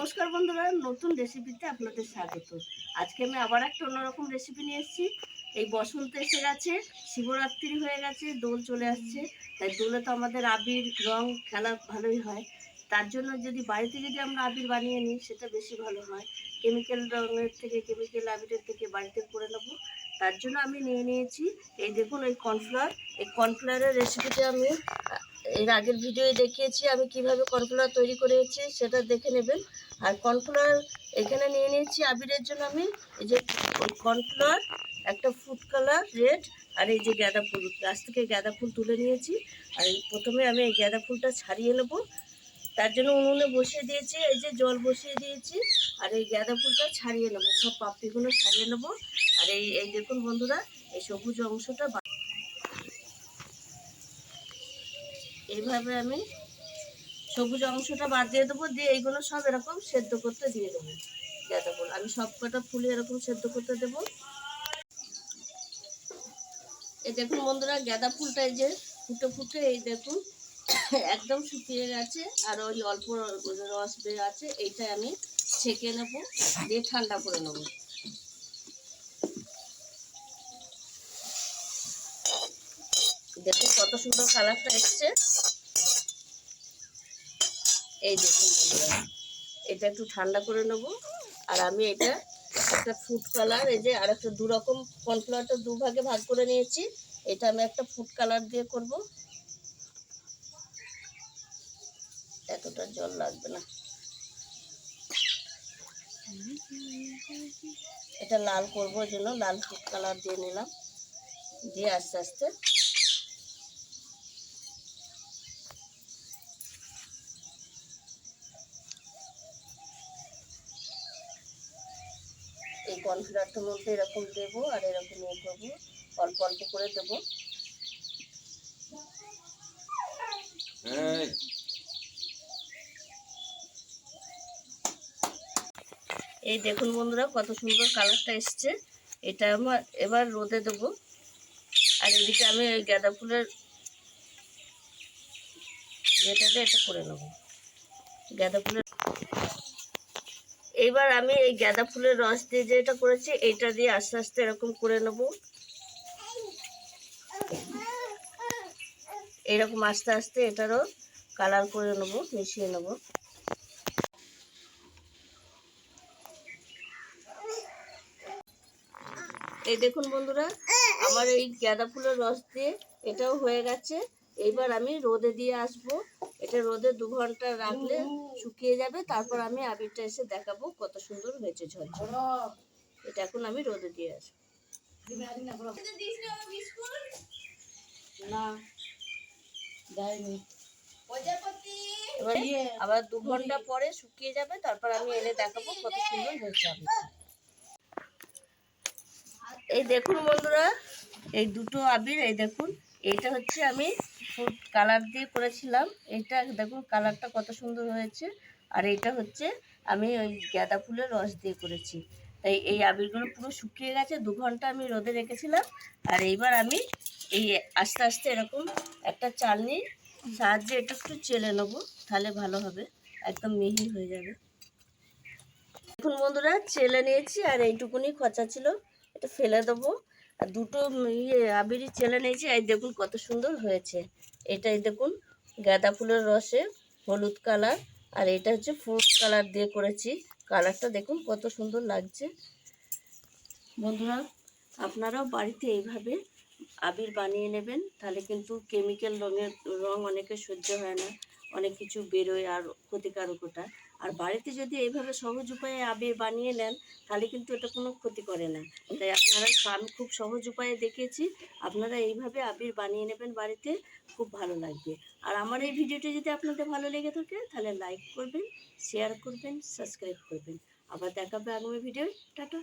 নমস্কার বন্ধুরা, নতুন রেসিপিতে আপনাদের স্বাগত। আজকে আমি আবার একটা অন্যরকম রেসিপি নিয়ে এসেছি। এই বসন্ত এসে গেছে, শিবরাত্রি হয়ে গেছে, দোল চলে আসছে। তাই দোলে তো আমাদের আবির রং খেলা ভালোই হয়। তার জন্য যদি বাড়িতে যদি আমরা আবির বানিয়ে নিই, সেটা বেশি ভালো হয়। কেমিক্যাল রঙের থেকে কেমিক্যাল আবিরের থেকে বাড়িতে করে নেব। তার জন্য আমি নিয়ে নিয়েছি। এই দেখুন এই কর্নফ্লাওয়ার এই কর্নফ্লাওয়ারের রেসিপিটা আমি এর আগের ভিডিওয়ে দেখিয়েছি আমি কীভাবে কর্নফ্লাওয়ার তৈরি করেছি, সেটা দেখে নেবেন। আর কর্নফ্লাওয়ার এখানে নিয়ে নিয়েছি আবিরের জন্য আমি। এই যে কর্নফ্লাওয়ার, একটা ফুড কালার রেড, আর এই যে গাঁদা ফুল, গাছ থেকে গাঁদা ফুল তুলে নিয়েছি। আর প্রথমে আমি এই গাঁদা ফুলটা ছাড়িয়ে নেব। তার জন্য উনুনে বসিয়ে দিয়েছি, এই যে জল বসিয়ে দিয়েছি। আর এই গাঁদা ফুলটা ছাড়িয়ে নেব, সব পাপড়িগুলো ছাড়িয়ে নেব। আর এই এই দেখুন বন্ধুরা, এই সবুজ অংশটা এইভাবে আমি সবুজ অংশটা বাদ দিয়ে দেবো, দিয়ে এইগুলো সব এরকম সেদ্ধ করতে দিয়ে দেবো। গাঁদা ফুল আমি সব কটা ফুলে এরকম সেদ্ধ করতে দেবো। এই দেখুন বন্ধুরা, গাঁদা ফুলটা এই যে ফুটে ফুটে এই দেখুন, একদম শুকিয়ে গেছে, আর ওই অল্প রস বের আছে এইটা আমি ছেঁকে নেব, দিয়ে ঠান্ডা করে নেব। দেখুন কত সুন্দর কালারটা এসছে। এই দেখুন এটা একটু ঠান্ডা করে নেব। আর আমি এটা একটা ফুড কালার এই যে আর একটা দু রকম কর্নফ্লাওয়ারটা দু ভাগে করে নিয়েছি। এটা আমি একটা ফুড কালার দিয়ে করব। এতটা জল লাগবে না। এটা লাল করব জন্য লাল ফুড কালার দিয়ে নিলাম। দিয়ে আস্তে আস্তে এই কর্নফ্লাওয়ারটার মধ্যে এরকম দেবো আর এরকম ইয়ে করব অল্প অল্প করে দেবো। এই। এই দেখুন বন্ধুরা কত সুন্দর কালারটা এসছে। এটা আমার এবার রোদে দেবো। আর এদিকে আমি ওই গাঁদা ফুলের যেটাতে এটা করে নেব। গাঁদা ফুলের এইবার আমি এই গাঁদা ফুলের রস দিয়ে যেটা করেছি এটা দিয়ে আস্তে আস্তে এরকম করে নেব। এরকম আস্তে আস্তে এটারও কালার করে নেব, মিশিয়ে নেব। এই দেখুন বন্ধুরা, আমার এই গাঁদা ফুলের রস দিয়ে এটাও হয়ে গেছে। এইবার আমি রোদে দিয়ে আসব। এটা রোদে দু ঘণ্টা রাখলে শুকিয়ে যাবে। তারপর আমি আবিরটা এসে দেখাবো কত সুন্দর হয়েছে ঝরঝর। এটা এখন আমি রোদে দিয়ে আসব। না দেয়নি। এবার আবার দু ঘণ্টা পরে শুকিয়ে যাবে। তারপর আমি এনে দেখাবো কত সুন্দর হয়েছে এই দেখুন বন্ধুরা এই দুটো আবির এই দেখুন। এইটা হচ্ছে আমি ফুড কালার দিয়ে করেছিলাম। এইটা দেখুন কালারটা কত সুন্দর হয়েছে। আর এইটা হচ্ছে আমি ওই গাঁদা ফুলের রস দিয়ে করেছি। তাই এই আবিরগুলো পুরো শুকিয়ে গেছে, দু ঘণ্টা আমি রোদে রেখেছিলাম। আর এইবার আমি এই আস্তে আস্তে এরকম একটা চালনির সাহায্যে এটা একটু চেলে নেব, তাহলে ভালো হবে। একদম মিহি হয়ে যাবে। এখন বন্ধুরা, চেলে নিয়েছি আর এইটুকুনি খচা ছিল। এটা ফেলে দেবো। দুটো ইয়ে আবিরই চেলে নিয়েছি এই দেখুন কত সুন্দর হয়েছে। এটাই দেখুন, গাঁদা ফুলের রসে হলুদ কালার, আর এটা হচ্ছে ফ্রুট কালার দিয়ে করেছি। কালারটা দেখুন কত সুন্দর লাগছে। বন্ধুরা, আপনারাও বাড়িতে এইভাবে আবির বানিয়ে নেবেন, তাহলে কিন্তু কেমিক্যাল রঙের রং অনেকে সহ্য হয় না, অনেক কিছু বেরোয় আর ক্ষতিকারক ওটা। আর বাড়িতে যদি এইভাবে সহজ উপায়ে আবির বানিয়ে নেন, তাহলে কিন্তু এটা কোনো ক্ষতি করে না। তাই আপনারা আমি খুব সহজ উপায়ে দেখেছি, আপনারা এইভাবে আবির বানিয়ে নেবেন বাড়িতে, খুব ভালো লাগবে। আর আমার এই ভিডিওটি যদি আপনাদের ভালো লেগে থাকে, তাহলে লাইক করবেন শেয়ার করবেন সাবস্ক্রাইব করবেন। আবার দেখাবে আগামী ভিডিও টাটা।